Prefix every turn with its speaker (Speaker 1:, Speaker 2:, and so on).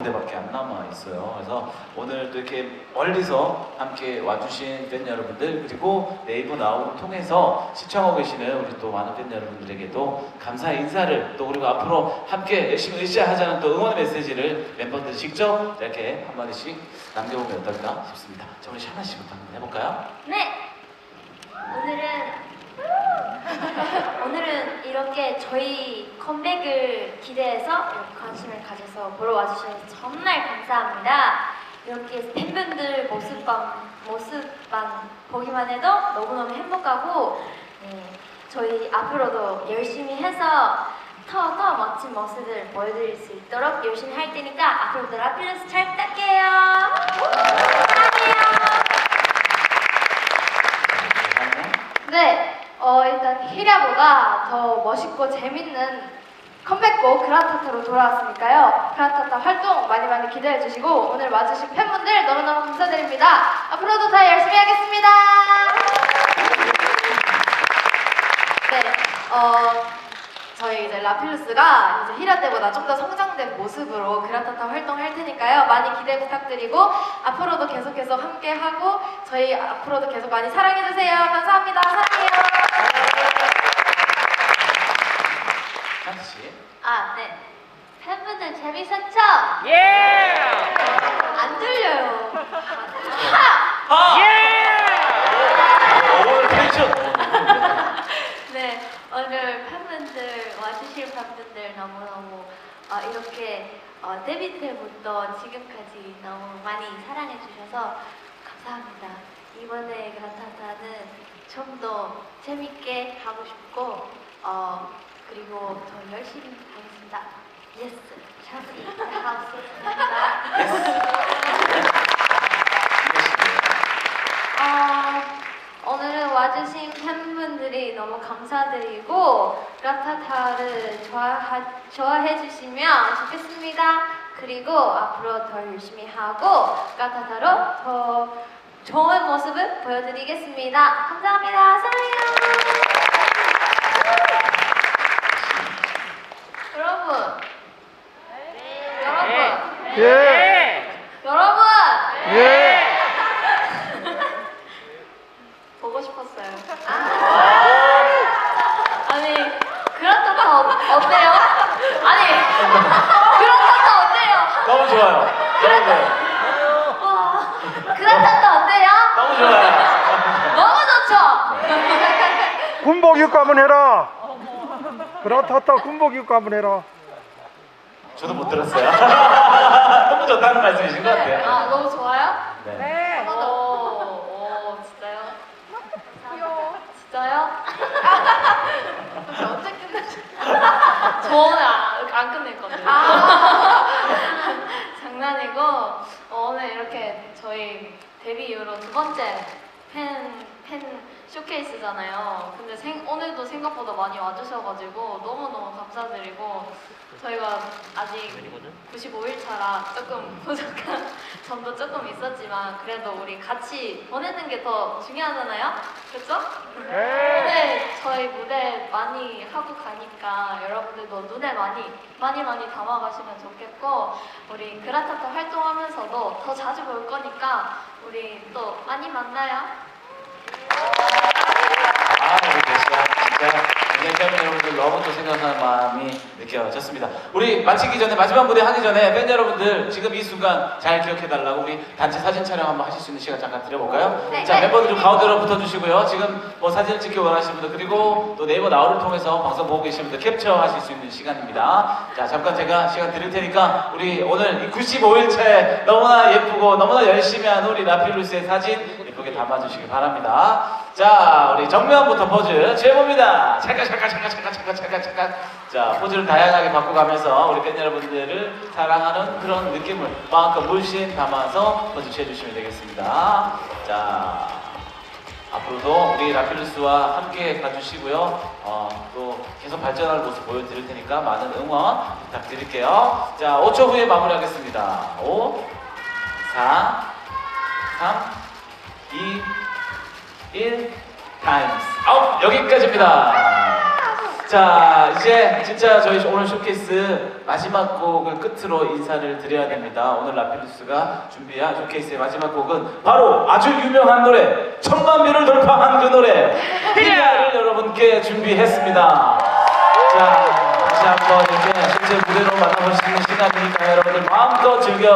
Speaker 1: 군데밖에 안 남아 있어요. 그래서 오늘 또 이렇게 멀리서 함께 와주신 팬 여러분들 그리고 네이버 나우를 통해서 시청하고 계시는 우리 또 많은 팬 여러분들에게도 감사의 인사를 또 그리고 앞으로 함께 열심히 으쌰하자는 또 응원의 메시지를 멤버들 직접 이렇게 한 마디씩 남겨보면 어떨까 싶습니다. 자 우리 샤나 씨부터 한번 해볼까요?
Speaker 2: 네. 오늘은 오늘은 이렇게 저희 컴백을 기대해서 이렇게 관심을 가져서 보러 와주셔서 정말 감사합니다. 이렇게 팬분들 모습만 모습만 보기만 해도 너무너무 행복하고 네, 저희 앞으로도 열심히 해서 더 더 멋진 모습을 보여드릴 수 있도록 열심히 할 테니까 앞으로도 라필러스 잘 부탁해요.
Speaker 1: 샤나?
Speaker 3: 네, 어, 일단 히랴보가 더 멋있고 재밌는 컴백곡 그라타타로 돌아왔으니까요. 그라타타 활동 많이 많이 기대해 주시고 오늘 와주신 팬분들 너무너무 감사드립니다. 앞으로도 더 열심히 하겠습니다. 네, 어, 저희 이제 라필루스가 이제 히라 때보다 좀 더 성장된 모습으로 그라타타 활동할 테니까요. 많이 기대 부탁드리고 앞으로도 계속해서 함께 하고 저희 앞으로도 계속 많이 사랑해 주세요. 감사합니다. 사랑해요.
Speaker 1: 샤나 씨?
Speaker 2: 아, 네. 팬분들 재밌었죠?
Speaker 4: 예!
Speaker 2: 안 들려요.
Speaker 1: 아! 오 텐션!
Speaker 2: 네, 오늘 팬분들 와주실 팬분들 너무너무 어, 이렇게 어, 데뷔 때부터 지금까지 너무 많이 사랑해 주셔서 감사합니다. 이번에 그라타타는 좀 더 재밌게 하고 싶고 어, 그리고 더 열심히 하겠습니다. 예스, 샤피 하우스. 아, 오늘은 와주신 팬분들이 너무 감사드리고 라타타를 좋아하, 좋아 해 주시면 좋겠습니다. 그리고 앞으로 더 열심히 하고 라타타로 더 좋은 모습을 보여드리겠습니다. 감사합니다. 사랑해요. 여러분, 여러분,
Speaker 4: 예!
Speaker 2: 여러분.
Speaker 4: 예!
Speaker 2: 보고 싶었어요. 아니, 그렇다다 어, 어때요? 아니, 그렇다다 어때요?
Speaker 1: 너무 좋아요. 너무 좋아요.
Speaker 2: 와, 그렇다다 어때요?
Speaker 1: 너무 좋아요.
Speaker 2: 너무 좋죠?
Speaker 4: 군복 입고 한번 해라. 그렇다다 군복 입고 한번 해라.
Speaker 1: 저도 못 들었어요. 너무 좋다는 말씀이신 것 같아요.
Speaker 2: 아, 너무 좋아요?
Speaker 1: 네.
Speaker 2: 오, 오, 진짜요? 진짜요? 언제 끝나죠? 저는 안, 안 끝낼 건데. 장난이고 어, 오늘 이렇게 저희 데뷔 이후로 두 번째 팬, 팬 쇼케이스잖아요. 근데 생, 오늘도 생각보다 많이 와주셔가지고 너무너무 감사드리고 저희가 아직 95일 차라 조금 부족한 점도 조금 있었지만 그래도 우리 같이 보내는 게 더 중요하잖아요. 그렇죠?
Speaker 4: 예!
Speaker 2: 저희 무대 많이 하고 가니까 여러분들도 눈에 많이 많이 많이 담아가시면 좋겠고 우리 그라타타 활동하면서도 더 자주 볼 거니까 우리 또 많이 만나요.
Speaker 1: 아, 우리 진짜 팬 여러분들 너무 또 생각하는 마음이 느껴졌습니다. 우리 마치기 전에 마지막 무대 하기 전에 팬 여러분들 지금 이 순간 잘 기억해 달라고 우리 단체 사진 촬영 한번 하실 수 있는 시간 잠깐 드려볼까요?
Speaker 2: 네.
Speaker 1: 자 멤버들 좀 가운데로 붙어주시고요. 지금 뭐 사진을 찍기 원하시는 분들 그리고 또 네이버 나우를 통해서 방송 보고 계신 분들 캡처하실 수 있는 시간입니다. 자 잠깐 제가 시간 드릴 테니까 우리 오늘 이 95일째 너무나 예쁘고 너무나 열심히 한 우리 라필루스의 사진 예쁘게 담아주시기 바랍니다. 자, 우리 정면부터 포즈 제봅니다. 잠깐, 잠깐, 잠깐, 잠깐, 잠깐, 잠깐, 잠깐. 자, 포즈를 다양하게 바꿔가면서 우리 팬 여러분들을 사랑하는 그런 느낌을 마음껏 물씬 담아서 포즈 취해주시면 되겠습니다. 자, 앞으로도 우리 라필루스와 함께 가주시고요. 어, 또 계속 발전하는 모습 보여드릴 테니까 많은 응원 부탁드릴게요. 자, 5초 후에 마무리하겠습니다. 5, 4, 3, 2, 1 타임스 아홉 여기까지입니다 자, 이제 진짜 저희 오늘 쇼케이스 마지막 곡을 끝으로 인사를 드려야 됩니다. 오늘 라필루스가 준비한 쇼케이스의 마지막 곡은 바로 아주 유명한 노래, 천만 뷰를 돌파한 그 노래, 히리아를 여러분께 준비했습니다. 자, 다시 한번 이렇게 실제 무대로 만나볼 수 있는 시간이니까 여러분들 마음껏 즐겨